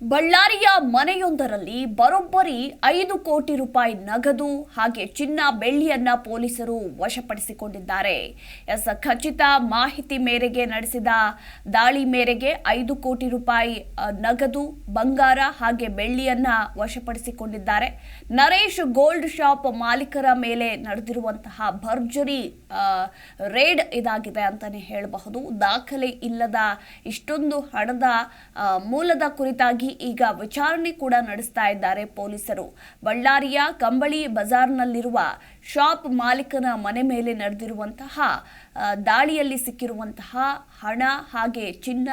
ಬಳ್ಳಾರಿಯ ಮನೆಯೊಂದರಲ್ಲಿ ಬರೋಬ್ಬರಿ ಐದು ಕೋಟಿ ರೂಪಾಯಿ ನಗದು ಹಾಗೆ ಚಿನ್ನ ಬೆಳ್ಳಿಯನ್ನ ಪೊಲೀಸರು ವಶಪಡಿಸಿಕೊಂಡಿದ್ದಾರೆ. ಎಸ್, ಖಚಿತ ಮಾಹಿತಿ ಮೇರೆಗೆ ನಡೆಸಿದ ದಾಳಿ ಮೇರೆಗೆ ಐದು ಕೋಟಿ ರೂಪಾಯಿ ನಗದು, ಬಂಗಾರ ಹಾಗೆ ಬೆಳ್ಳಿಯನ್ನ ವಶಪಡಿಸಿಕೊಂಡಿದ್ದಾರೆ. ನರೇಶ್ ಗೋಲ್ಡ್ ಶಾಪ್ ಮಾಲೀಕರ ಮೇಲೆ ನಡೆದಿರುವಂತಹ ಭರ್ಜರಿ ರೇಡ್ ಇದಾಗಿದೆ ಅಂತಾನೆ ಹೇಳಬಹುದು. ದಾಖಲೆ ಇಲ್ಲದ ಇಷ್ಟೊಂದು ಹಣದ ಮೂಲದ ಕುರಿತಾಗಿ ಈಗ ವಿಚಾರಣೆ ಕೂಡ ನಡೆಸ್ತಾ ಇದ್ದಾರೆ ಪೊಲೀಸರು. ಬಳ್ಳಾರಿಯ ಕಂಬಳಿ ಬಜಾರ್ನಲ್ಲಿರುವ ಶಾಪ್ ಮಾಲೀಕನ ಮನೆ ಮೇಲೆ ನಡೆದಿರುವಂತಹ ದಾಳಿಯಲ್ಲಿ ಸಿಕ್ಕಿರುವಂತಹ ಹಣ ಹಾಗೆ ಚಿನ್ನ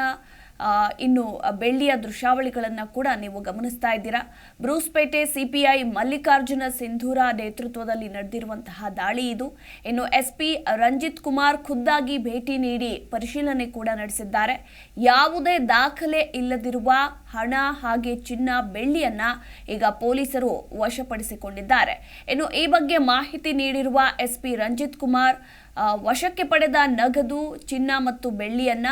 ಇನ್ನು ಬೆಳ್ಳಿಯ ದೃಶ್ಯಾವಳಿಗಳನ್ನು ಕೂಡ ನೀವು ಗಮನಿಸ್ತಾ ಇದ್ದೀರಾ. ಬ್ರೂಸ್ಪೇಟೆ ಸಿಪಿಐ ಮಲ್ಲಿಕಾರ್ಜುನ ಸಿಂಧೂರ ನೇತೃತ್ವದಲ್ಲಿ ನಡೆದಿರುವಂತಹ ದಾಳಿ ಇದು. ಇನ್ನು ಎಸ್ಪಿ ರಂಜಿತ್ ಕುಮಾರ್ ಖುದ್ದಾಗಿ ಭೇಟಿ ನೀಡಿ ಪರಿಶೀಲನೆ ಕೂಡ ನಡೆಸಿದ್ದಾರೆ. ಯಾವುದೇ ದಾಖಲೆ ಇಲ್ಲದಿರುವ ಹಣ ಹಾಗೆ ಚಿನ್ನ ಬೆಳ್ಳಿಯನ್ನ ಈಗ ಪೊಲೀಸರು ವಶಪಡಿಸಿಕೊಂಡಿದ್ದಾರೆ. ಇನ್ನು ಈ ಬಗ್ಗೆ ಮಾಹಿತಿ ನೀಡಿರುವ ಎಸ್ಪಿ ರಂಜಿತ್ ಕುಮಾರ್ ವಶಕ್ಕೆ ಪಡೆದ ನಗದು, ಚಿನ್ನ ಮತ್ತು ಬೆಳ್ಳಿಯನ್ನ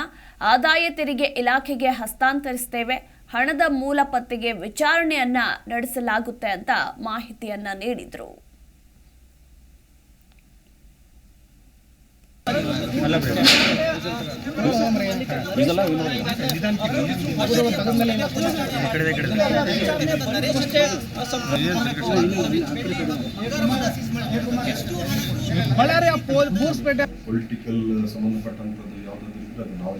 ಆದಾಯ ತೆರಿಗೆ ಇಲಾಖೆಗೆ ಹಸ್ತಾಂತರಿಸ್ತೇವೆ. ಹಣದ ಮೂಲ ಪತ್ತೆಗೆ ವಿಚಾರಣೆಯನ್ನ ನಡೆಸಲಾಗುತ್ತೆ ಅಂತ ಮಾಹಿತಿಯನ್ನ ನೀಡಿದ್ರು. ಬೂರ್ಸ್ಪೇಟೆ ಪೊಲಿಟಿಕಲ್ ಸಂಬಂಧಪಟ್ಟಂತದ್ದು ಯಾವುದಾದ್ರು ಇದ್ರೆ ಅದು ನಾವೇ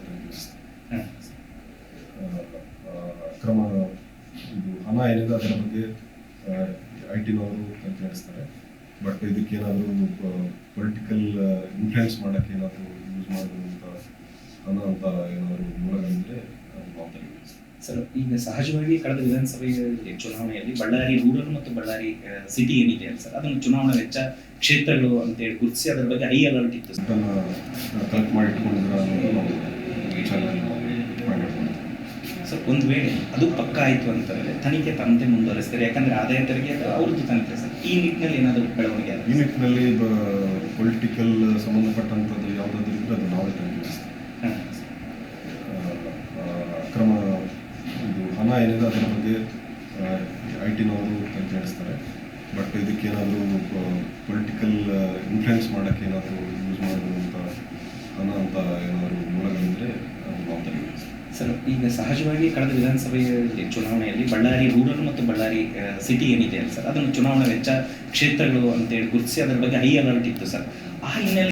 ಅಕ್ರಮ ಇದು ಹಣ ಏನಿದೆ ಅದರ ಬಗ್ಗೆ ಐ ಟಿನವರು ತನಿಖೆ ನಡೆಸ್ತಾರೆ ಬಟ್ ಇದಕ್ಕೇನಾದರೂ ಪೊಲಿಟಿಕಲ್ ಇನ್ಫ್ಲುಯೆನ್ಸ್ ಮಾಡಕ್ಕೆ ಏನಾದರೂ ಯೂಸ್ ಮಾಡೋದು ಹಣ ಅಂತ ಏನಾದರೂ ಮೂಲಗಳಿದ್ರೆ ಸರ್ ಈಗ ಸಹಜವಾಗಿ ಕಳೆದ ವಿಧಾನಸಭೆ ಚುನಾವಣೆಯಲ್ಲಿ ಬಳ್ಳಾರಿ ರೂರಲ್ ಮತ್ತು ಬಳ್ಳಾರಿ ಸಿಟಿ ಏನಿದೆ ಸರ್ ಅದನ್ನು ಚುನಾವಣಾ ವೆಚ್ಚ ಕ್ಷೇತ್ರಗಳು ಅಂತೇಳಿ ಗುರುತಿಸಿ ಅದರ ಬಗ್ಗೆ ಹೈ ಅಲರ್ಟ್ ಇತ್ತು ಕಲೆಕ್ಟ್ ಅನ್ನೋದು ನಾವು ಸರ್ ಒಂದು ವೇಳೆ ಅದು ಪಕ್ಕ ಆಯಿತು ಅಂತಂದರೆ ತನಿಖೆ ತಂತೆ ಮುಂದುವರಿಸ್ತಾರೆ ಯಾಕಂದ್ರೆ ಆದಾಯ ತೆರಿಗೆ ಅವ್ರದ್ದು ತನಿಖೆ ಸರ್. ಈ ನಿಟ್ಟಿನಲ್ಲಿ ಏನಾದರೂ ಬೆಳವಣಿಗೆ ಈ ನಿಟ್ಟಿನಲ್ಲಿ ಪೊಲಿಟಿಕಲ್ ಸಂಬಂಧಪಟ್ಟಂಥದ್ದು ಯಾವುದಾದ್ರೂ ಇದ್ರೆ ಅದು ನಾವೇ ಹಾಂ. ಅಕ್ರಮ ಇದು ಹಣ ಏನಿದೆ ಅದರ ಬಗ್ಗೆ ಐ ಟಿನವರು ಅಂತ ಹೇಳಿಸ್ತಾರೆ ಬಟ್ ಇದಕ್ಕೇನಾದರೂ ಪೊಲಿಟಿಕಲ್ ಇನ್ಫ್ಲುಯೆನ್ಸ್ ಮಾಡೋಕ್ಕೆ ಏನಾದರೂ ಯೂಸ್ ಮಾಡುವಂಥ ಹಣ ಅಂತ ಏನಾದರೂ ಮೂಲಗಳಿದ್ರೆ ಸರ್, ಈಗ ಸಹಜವಾಗಿ ಕಳೆದ ವಿಧಾನಸಭೆ ಚುನಾವಣೆಯಲ್ಲಿ ಬಳ್ಳಾರಿ ರೂರಲ್ ಮತ್ತು ಬಳ್ಳಾರಿ ಸಿಟಿ ಏನಿದೆ ಸರ್, ಅದನ್ನು ಚುನಾವಣಾ ವೆಚ್ಚ ಕ್ಷೇತ್ರಗಳು ಅಂತೇಳಿ ಗುರುತಿಸಿ, ಅದರ ಬಗ್ಗೆ ಹೈ ಅಲರ್ಟ್ ಇತ್ತು ಸರ್. ಆ ಹಿನ್ನೆಲೆ